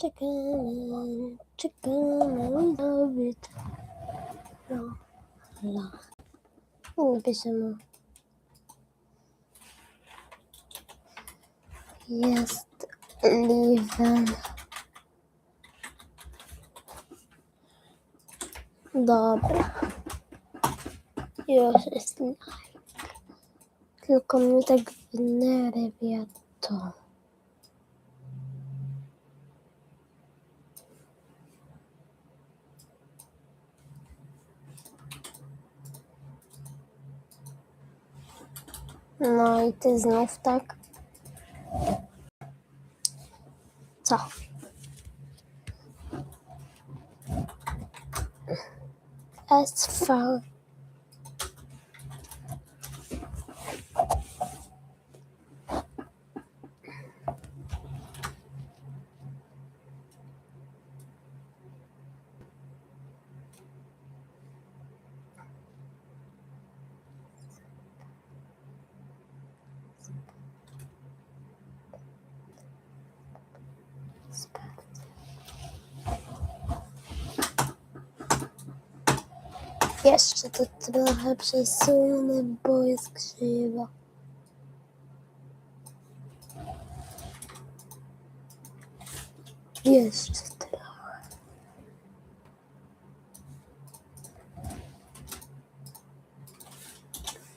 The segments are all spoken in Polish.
Czekamy, czekamy, Dawid. No, la. Nie piszemy. Jest Liven. Dobra. Już jest like. Tylko mnie tak wnerwia to. No i ty znów tak. Co? SV. Jeszcze to trochę przesunę, bo jest krzywo. Jeszcze trochę.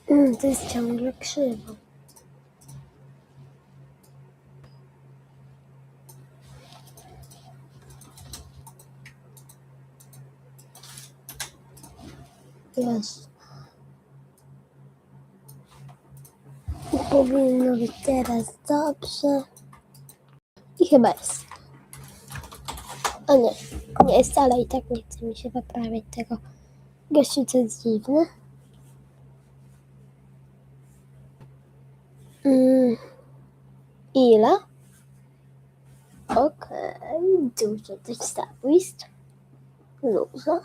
Mm, to jest ciągle krzywo. Jest. I powinno być teraz dobrze. I chyba jest. O nie, nie jest, ale i tak nie chce mi się poprawić tego. Gościu, co jest dziwne. Mm. Ile? Okej, dużo tych stanowisk. Dużo.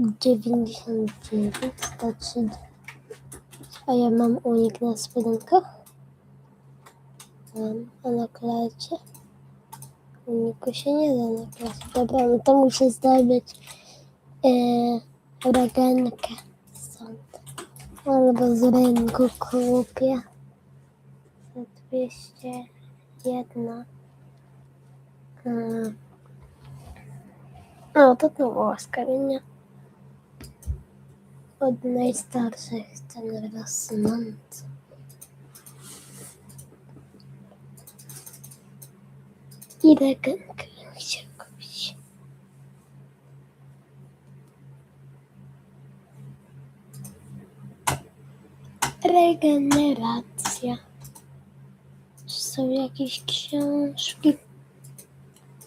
99, 130. A ja mam unik na spodenkach. Mam, a na klacie? Uniku się nie da na klacie. Dobra, no to muszę zdobyć e, regenkę stąd. Albo z rynku kupię. Za 201. Mm. No, to to była skamienia od najstarszych ten rosnący. I regenkę chciał kupić. Regeneracja. Czy są jakieś książki?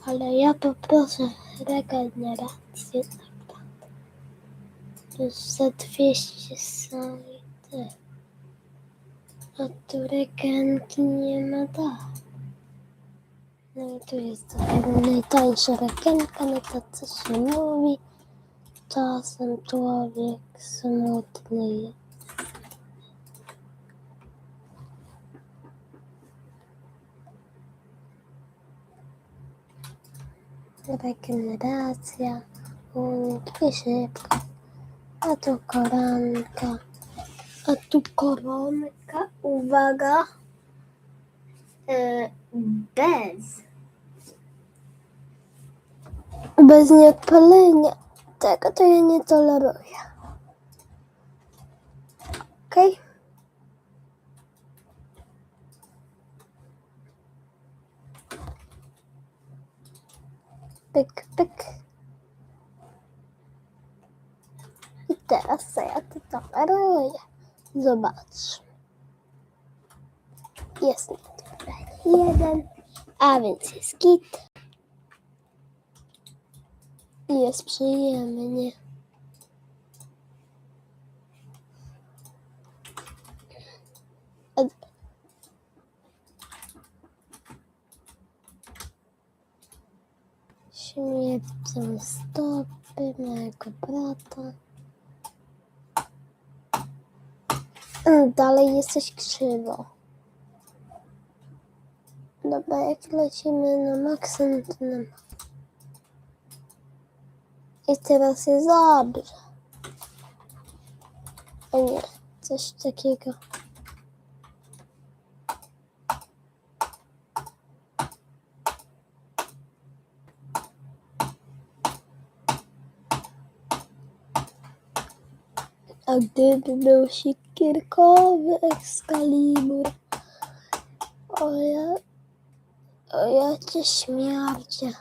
Ale ja poproszę regenerację. Naprawdę. Już za 200 są i te. A tu regenki nie ma da. No i tu jest taka najtańsza regenka, no to co się mówi. Czasem człowiek smutny jest. Regeneracja, unik i szybko. A tu koronka. A tu koronka. Uwaga. E, bez. Bez nieodpalenia. Tego to ja nie toleruję. Okej. Pyk, pyk. Teraz ja to toleruję? Zobacz. Jest jeden, a więc jest git. I jest przyjemnie. Śmierdzą stopy mojego brata. Mm, Dalej jesteś krzywo. Dobra, jak lecimy na maksa, no to na. I teraz jest dobrze. O nie, coś takiego. A gdyby był siekierkowy Excalibur, o ja, o ja cię śmierdzie.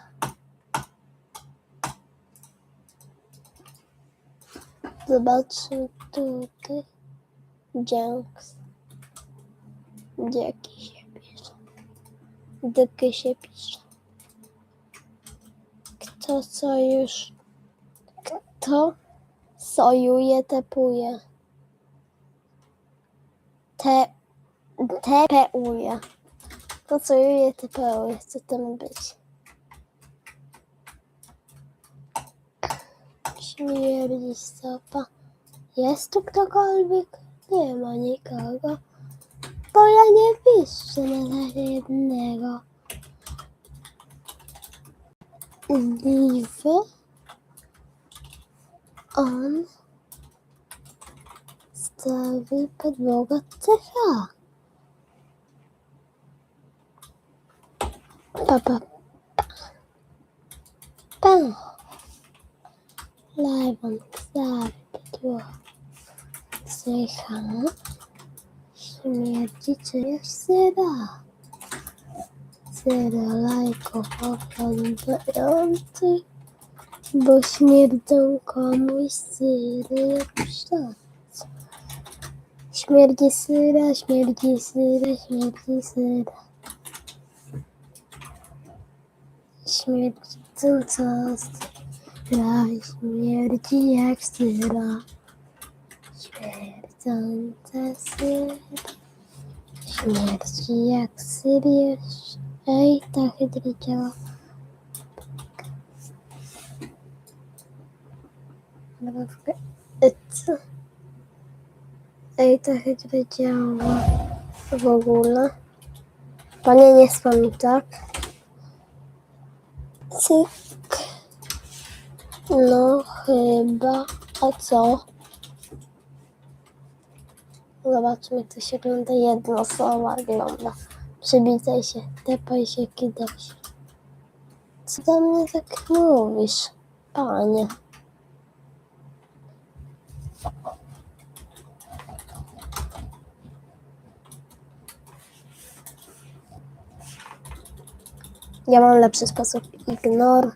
Zobaczmy tutaj. Dzięks. Dzięki się pisze. Dyky się pisze. Kto co już... Kto sojuje, tepuje. Te... Tepeuje. Kto sojuje, tepeuje. Co to ma być? Śmierdzi stopa. Jest tu ktokolwiek? Nie ma nikogo. Bo ja nie piszę na razie jednego. Liwy. an skal vi podvåga träffa? Pappa. Pappa. Laivan kläder Sejchana. Śmierdzi czyjaś syra. Syra lajko pochodzący. Bo śmierdzą komuś syry jak pszczoły. Śmierdzi syra, śmierdzi syra, śmierdzi syra. Śmierdząca syra, śmierdzi jak syra. Śmierdząca syra, śmierdzi jak syriusz. Ej, ta hydra działa. Mrówkę. E, Co? Ej, to chyba działa w ogóle. Panie, nie spam tak. Cyk. No chyba. A co? Zobaczmy, to się ogląda. Jedno słowa ogląda. Przybitaj się, tepaj się, kidaj się. Co do mnie tak mówisz, panie? Ja mam lepszy sposób. Ignor.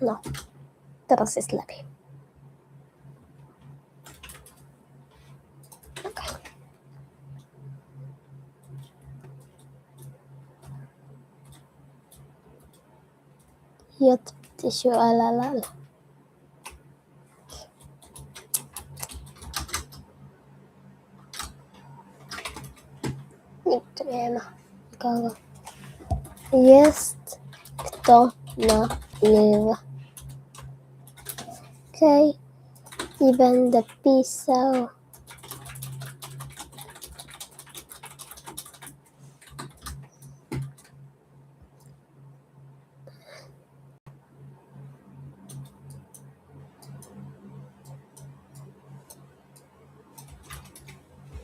No, teraz jest lepiej. Okej. J, tysiu, LLL. Nikt tu nie ma nikogo. Jest kto na live. Okej. I będę pisał.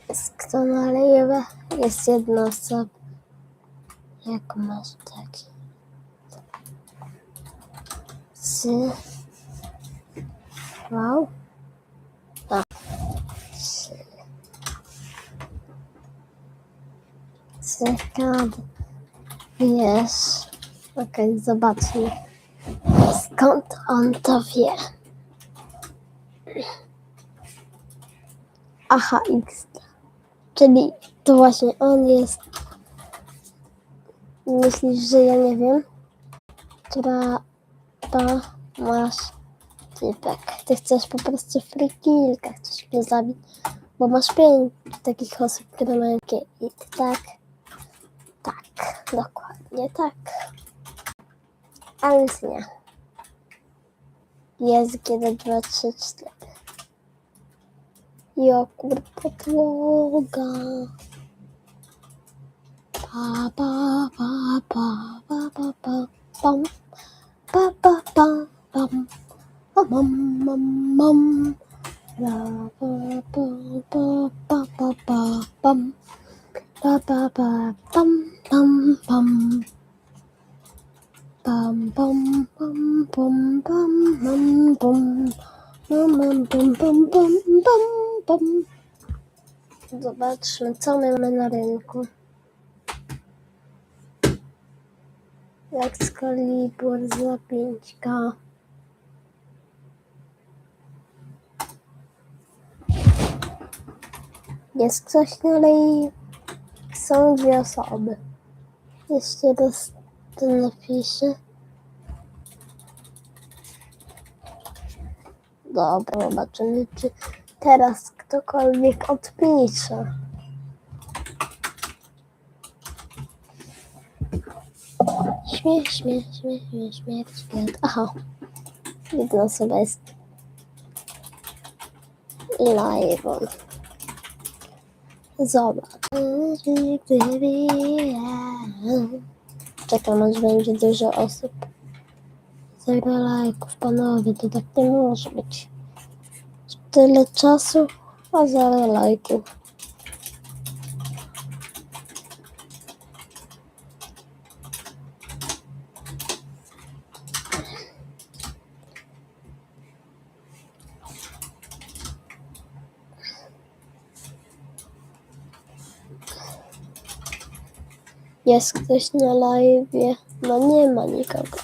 Jest kto na live? Jest jedna osoba. Jak masz taki? Trzy. Wow. A. Trzy. Cykad. Wiesz. Okej, zobaczmy. Skąd on to wie? Aha, X. Czyli to właśnie on jest. Myślisz, że ja nie wiem? Która to masz typek. Ty chcesz po prostu free kilka, chcesz mnie zabić. Bo masz pięć takich osób, które mają kit, tak? Tak, dokładnie tak. A więc nie. Jest 1, 2, 3, 4. Jogurt podłoga. Pa, pa, pa, pa, pa, pa, pa, pam. Pa, pa, pa, pam. Pa, mam, mam, mam. La, pa, pa, pa, pa, pa, pa, pam. Pa, pa, pa, pam, pam, pam. Pam, pam, pam, pam, pam, pam, pam. Pam, pam, pam, pam, pam, pam, pam. Zobaczmy, co my mamy na rynku. Excalibur za 5K. Jest ktoś dalej? Są dwie osoby. Jeszcze raz to napiszę. Dobra, zobaczymy, czy teraz ktokolwiek odpisze. Śmiech, śmiech, śmiech, śmiech, śmiech, śmiech. Aha. Jedna osoba jest live. Zobacz. Czekam, aż będzie dużo osób. Zero lajków, panowie, to tak nie może być. Tyle czasu, a zero lajków. Jest ktoś na live? No nie ma nikogo.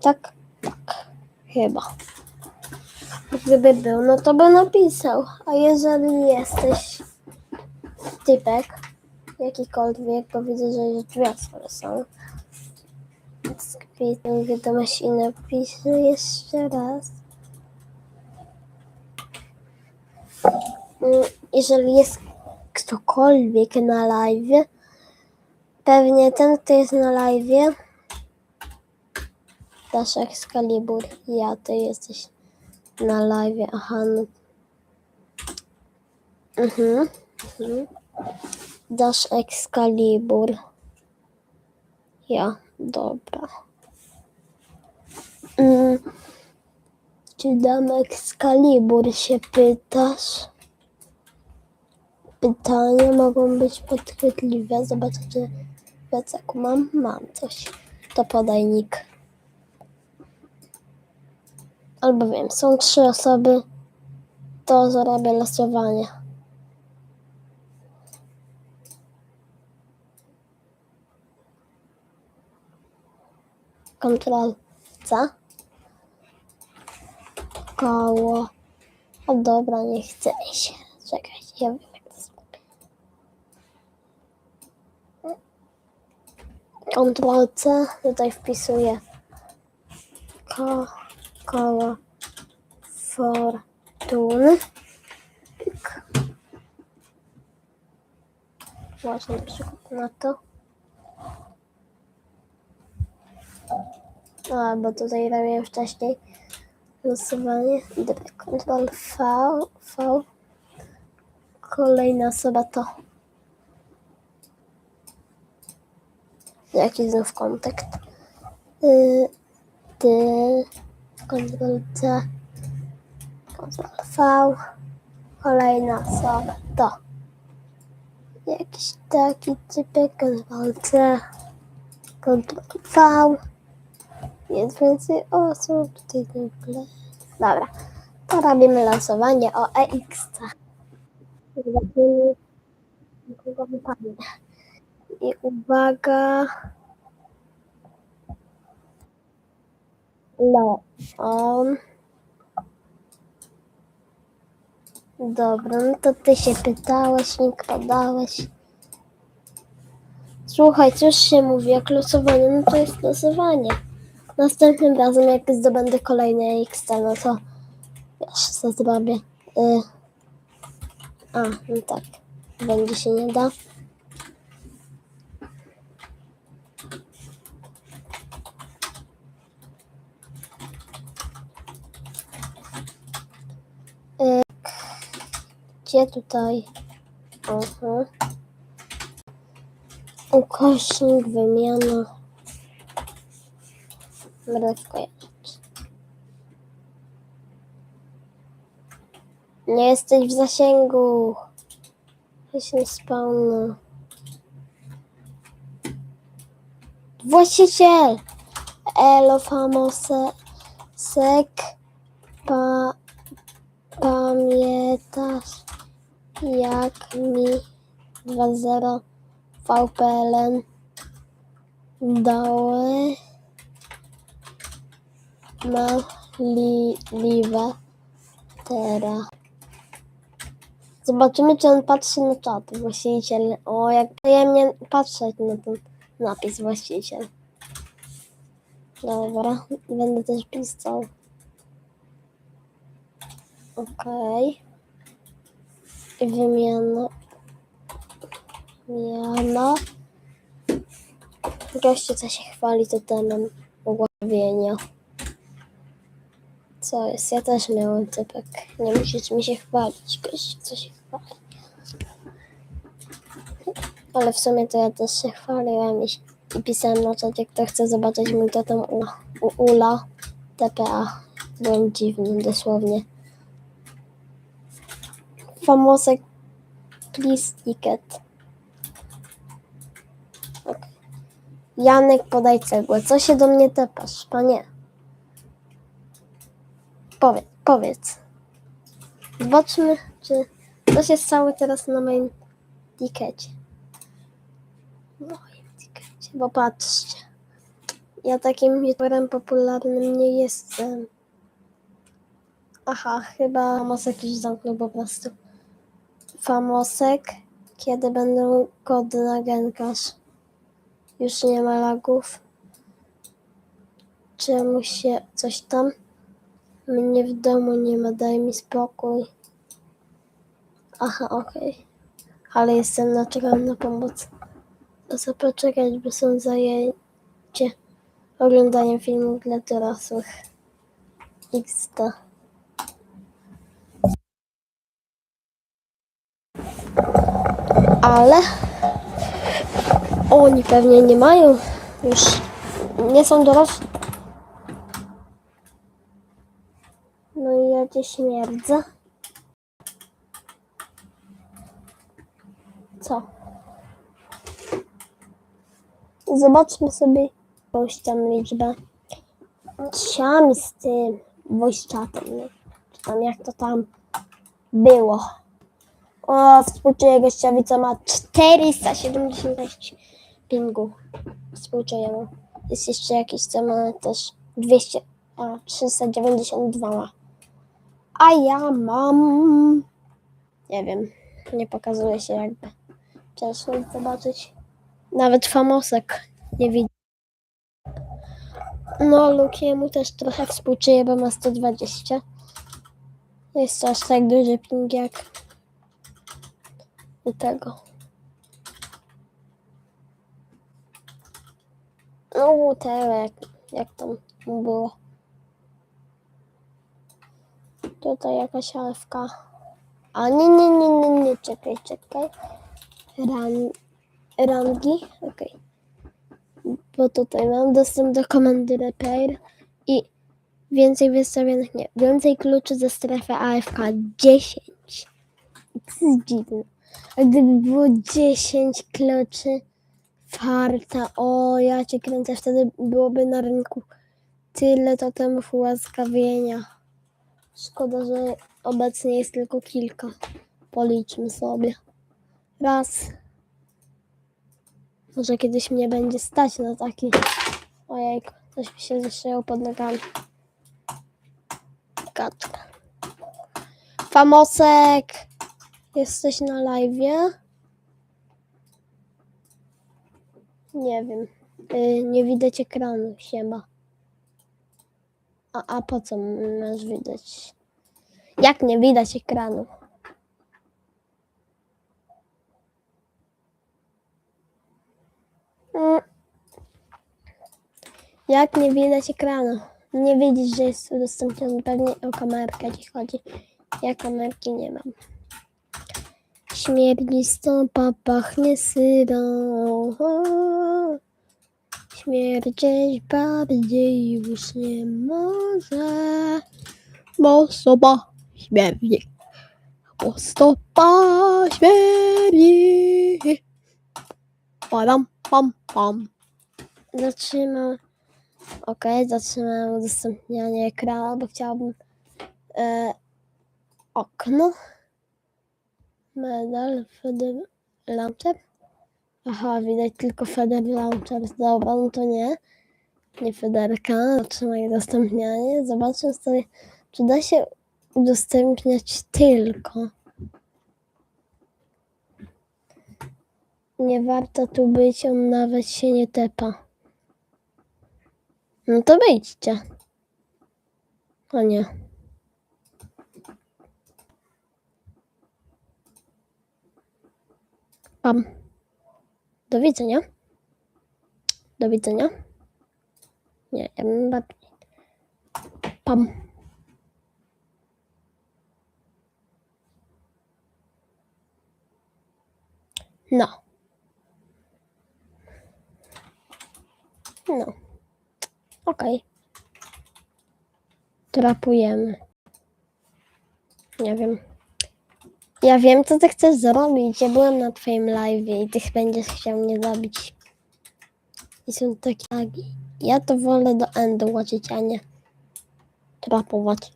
Tak? Tak. Chyba. Gdyby był, no to by napisał. A jeżeli jesteś typek, jakikolwiek, bo widzę, że dwie osoby są. Skpituj wiadomość i napiszę jeszcze raz. Jeżeli jest ktokolwiek na live, pewnie ten, kto jest na live, dasz Excalibur, ja, ty jesteś na live, aha, no. Mhm, mhm. Dasz Excalibur. Ja, dobra. Mm. Czy dam Excalibur, się pytasz? Pytania mogą być podchwytliwe. Zobaczę, czy w plecaku mam. Mam coś. To podaj nick. Albo wiem, są trzy osoby. To zrobię losowanie. Kontrol C. Koło. O dobra, nie chce mi się. Czekajcie, ja wiem jak to zrobię. Ctrl C, tutaj wpisuję ko, koło fortuny. Właśnie na przykład na to. A, bo tutaj robiłem wcześniej losowanie. Ctrl V, V. Kolejna osoba to. Jaki znów kontakt? Y, ty. Ctrl C. Ctrl V. Kolejna osoba to. Jakiś taki typek. Ctrl C. Ctrl V. Jest więcej osób tutaj ogóle. Dobra, to robimy losowanie o EXC. Zobaczymy, kogo wypadnie. I uwaga. Leon. Dobra, no to ty się pytałeś, nick podałeś. Słuchaj, cóż się mówi, jak losowanie, no to jest losowanie. Następnym razem, jak zdobędę kolejne XT, no to wiesz, co zrobię. Y... A, no tak. Będzie się nie da. Gdzie tutaj? Aha. Ukośnik, wymiana. Będę kojarzyć. Nie jesteś w zasięgu. Jestem spawnu. Właściciel! Elo famose sek pa, pamiętasz jak mi 2.0 VPLN dały możliwe teraz. Zobaczymy, czy on patrzy na czat, właściciel. O, jak przyjemnie patrzeć na ten napis właściciel. Dobra, będę też pisał. Okej. I Wymiana. Wymiana. Gościu, co się chwali totemem ugławienia. Co jest? Ja też miałem typek. Nie musisz mi się chwalić, gościu, co się chwali. Ale w sumie to ja też się chwaliłem i, i pisałem na czacie, kto chce zobaczyć mój totem u, u Ula TPA. Byłem dziwny, dosłownie. Famosek please ticket. Ok. Janek, podaj cegłę. Co się do mnie tepasz, panie? Powiedz, powiedz. Zobaczmy, czy co się stało teraz na moim tikecie. Moim tikecie, bo patrzcie. Ja takim youtuberem popularnym nie jestem. Aha, chyba Famosek już zamknął po prostu. Famosek, kiedy będą kody na Genkasz? Już nie ma lagów. Czemu się coś tam? Mnie w domu nie ma, daj mi spokój. Aha, okej. Ale jestem na na pomoc. To co poczekać, bo są zajęcie oglądaniem filmów dla dorosłych. XD. Ale oni pewnie nie mają już nie są dorośli. No i ja cię śmierdzę. Co? Zobaczmy sobie jakąś tam liczbę. Siam z tym voice czy tam jak to tam było. O, współczuję gościowi, co ma 476 pingu. Współczuję mu. Jest jeszcze jakiś, co ma też 200, a 392 ma. A ja mam... Nie wiem, nie pokazuje się jakby. Ciężko zobaczyć. Nawet famosek nie widzi. No, Lukiemu też trochę współczuję, bo ma 120. Jest aż tak duży ping jak u tego. No, whatever, jak, tam było. Tutaj jakaś AFK. A nie, nie, nie, nie, nie, czekaj, czekaj. Ran, rangi, okej. Bo tutaj mam dostęp do komendy repair i więcej wystawionych, nie, więcej kluczy ze strefy AFK 10. To jest dziwne. Gdyby było 10 kluczy farta, o ja cię kręcę, wtedy byłoby na rynku tyle totemów ułaskawienia. Szkoda, że obecnie jest tylko kilka. Policzmy sobie. Raz. Może kiedyś mnie będzie stać na taki. Ojejku, coś mi się zeszyło pod nogami. Kaczka. Famosek! Jesteś na live? Nie wiem. Y, nie widać ekranu, siema. A, a po co masz widać? Jak nie widać ekranu? Mm. Jak nie widać ekranu? Nie widzisz, że jest udostępniony pewnie o kamerkę ci chodzi. Ja kamerki nie mam. Śmierdzisto pachnie syrą. Śmierdzieć bardziej już nie może. Bo soba śmierdzi. Bo stopa śmierdzi. Padam, pam, pam. Zatrzymam. Okej, zatrzymam udostępnianie ekranu, bo chciałabym e, okno. Medal, Feder Launcher. Aha, widać tylko Feder Launcher. Dobra, no to nie. Nie Federka. Zatrzymaj udostępnianie. Zobaczmy sobie, czy da się udostępniać tylko. Nie warto tu być, on nawet się nie tepa. No to wyjdźcie. O nie. Pam. Do widzenia. Do widzenia. Nie, ja bym bardziej. Pam. No. No. Okej. Trapujemy. Nie wiem. Ja wiem, co ty chcesz zrobić. Ja byłem na twoim live i ty będziesz chciał mnie zabić. I są takie lagi. Ja to wolę do endu łazić, a nie trapować.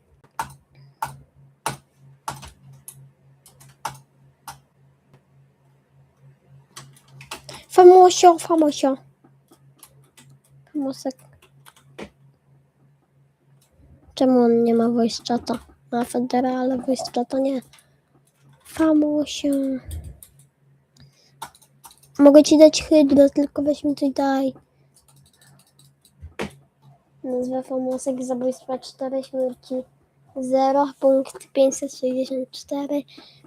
Famosio, famosio. Famosek. Czemu on nie ma voice chata? Ma Federa, ale voice chata nie. Famosio. Mogę ci dać hydro, tylko weź mi coś daj. Nazwa Famosek zabójstwa 4 śmierci 0 punkt 564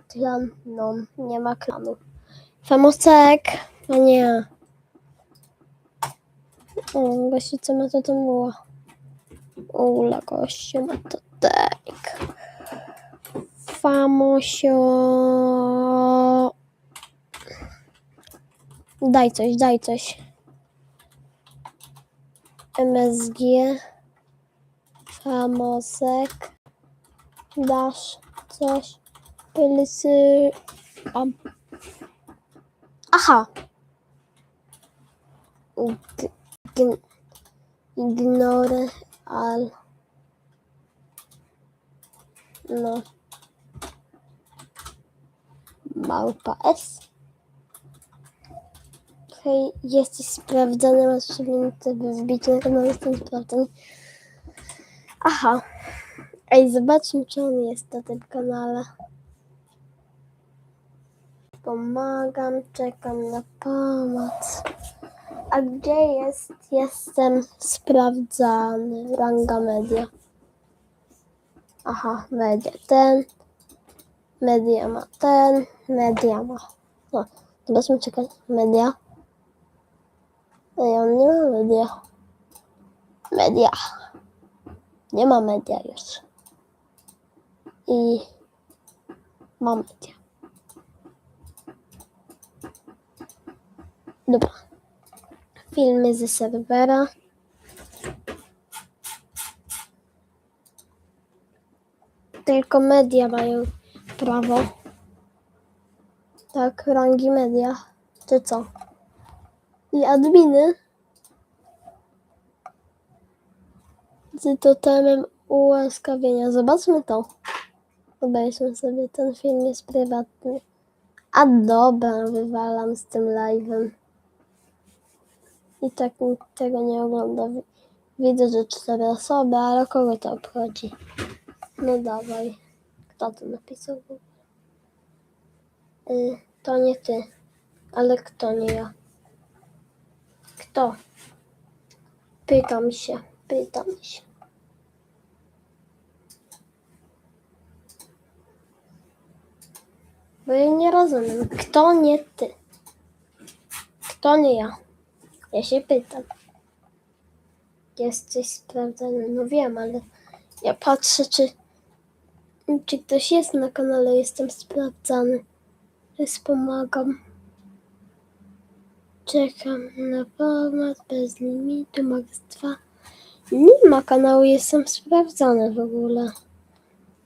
klan no nie ma klanu. Famosek? A nie. O gościu co ma to tam było? Ula gościu ma to tak Famosio daj coś daj coś MSG, Famosek, dasz coś, pylsy. Aha. Ign- Ignore al. No. Małpa S. Hej, jesteś sprawdzony, masz 3 minuty, by wbić na kanał, jestem sprawdzony. Aha. Ej, zobaczmy, czy on jest na tym kanale. Pomagam, czekam na pomoc. A gdzie jest? Jestem sprawdzany. Ranga media. Aha, media ten. Media ma ten. Media ma. No, zobaczmy, czekaj. Media. Ej, on nie ma media. Media. Nie ma media już. I ma media. Dobra. Filmy ze serwera. Tylko media mają prawo. Tak, rangi media. Czy co? I adminy z totemem ułaskawienia. Zobaczmy to. Obejrzmy sobie, ten film jest prywatny. A dobra, wywalam z tym live'em. I tak nikt tego nie ogląda. Wi- Widzę, że cztery osoby, ale kogo to obchodzi? No dawaj. Kto to napisał? Y, to nie ty. Ale kto nie ja? Kto? Pytam się, pytam się. Bo ja nie rozumiem. Kto nie ty? Kto nie ja? Ja się pytam. Jesteś sprawdzony. No wiem, ale ja patrzę, czy, czy ktoś jest na kanale. Jestem sprawdzany. Wspomagam. Czekam na pomoc bez limitu, max 2. Nie ma kanału, jestem sprawdzony w ogóle.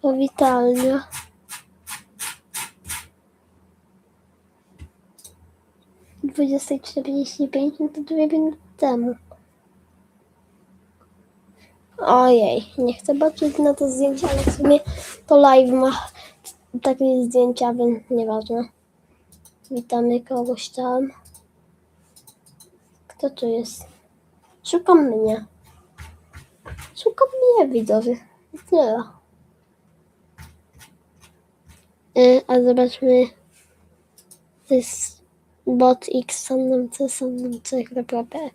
Powitalnia. Dwudziestej czterdzieści pięć, no to dwie minuty temu. Ojej, nie chcę patrzeć na to zdjęcie, ale w sumie to live ma takie zdjęcia, więc nieważne. Witamy kogoś tam. Kto tu jest? Szukam mnie. Szukam mnie, widzowie. Nie. Y, a zobaczmy. To jest bot x sannomce sannomce.pl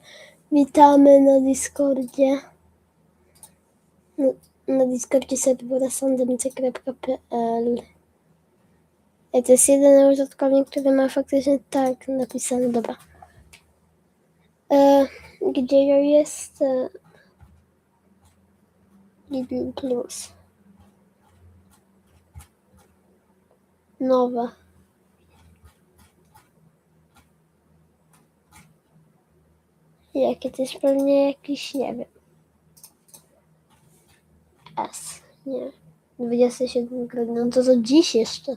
Witamy na Discordzie. Na, Discordzie serwera sandomc.pl Ej, To jest jeden użytkownik, który ma faktycznie tak napisane. Dobra. E, gdzie ja jest? E, Lidl Plus. Nowe. Jakie to jest pewnie jakiś, nie wiem. S. Nie. 27 grudnia. No to to dziś jeszcze.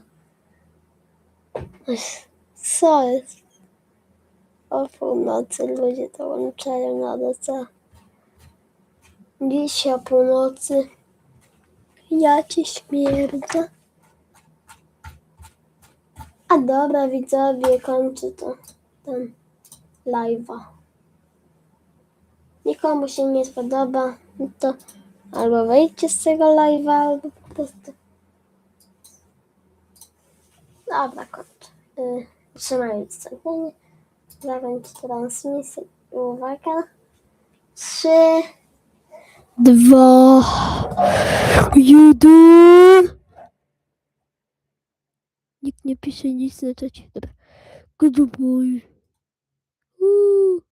Co jest? O północy ludzie dołączają na DC. Dziś o północy. Ja ci śmierdzę. A dobra, widzowie, kończy to ten live'a. Nikomu się nie spodoba, no to albo wejdźcie z tego live'a, albo po prostu. Dobra, kończę. Y, Trzymaj wstąpienie. Zakończ transmisję. Uwaga. Trzy. Dwa. Jeden. Nikt nie pisze nic na czacie. Dobra. Goodbye. Uuu.